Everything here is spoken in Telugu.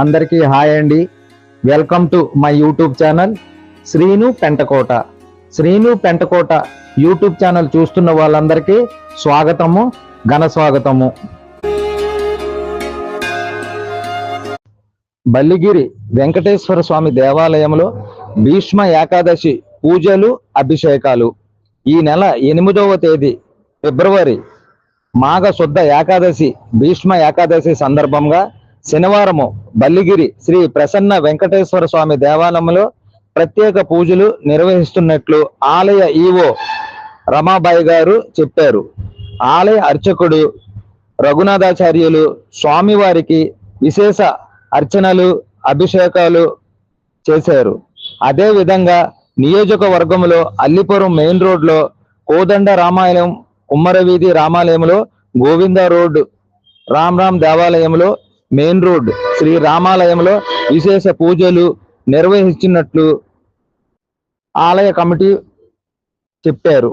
అందరికీ హాయ్ అండి. Welcome to my YouTube channel Srinu Pentakota. Srinu Pentakota YouTube channel చూస్తున్న వాళ్ళందరికీ స్వాగతము ఘన స్వాగతము. బల్లిగిరి వెంకటేశ్వర స్వామి దేవాలయంలో భీష్మ ఏకాదశి పూజలు అభిషేకాలు. ఈ నెల ఎనిమిదవ తేదీ ఫిబ్రవరి మాఘ శుద్ధ ఏకాదశి భీష్మ ఏకాదశి సందర్భంగా శనివారము బల్లిగిరి శ్రీ ప్రసన్న వెంకటేశ్వర స్వామి దేవాలయంలో ప్రత్యేక పూజలు నిర్వహిస్తున్నట్లు ఆలయ ఈవో రమాబాయి గారు చెప్పారు. ఆలయ అర్చకుడు రఘునాథాచార్యులు స్వామివారికి విశేష అర్చనలు అభిషేకాలు చేశారు. అదే విధంగా నియోజకవర్గంలో అల్లిపురం మెయిన్ రోడ్లో కోదండ రామాలయం కుమ్మరవీధి రామాలయంలో గోవింద రోడ్ రామ్ రామ్ దేవాలయంలో మెయిన్ రోడ్ శ్రీ రామాలయంలో విశేష పూజలు నిర్వహించినట్లు ఆలయ కమిటీ చెప్పారు.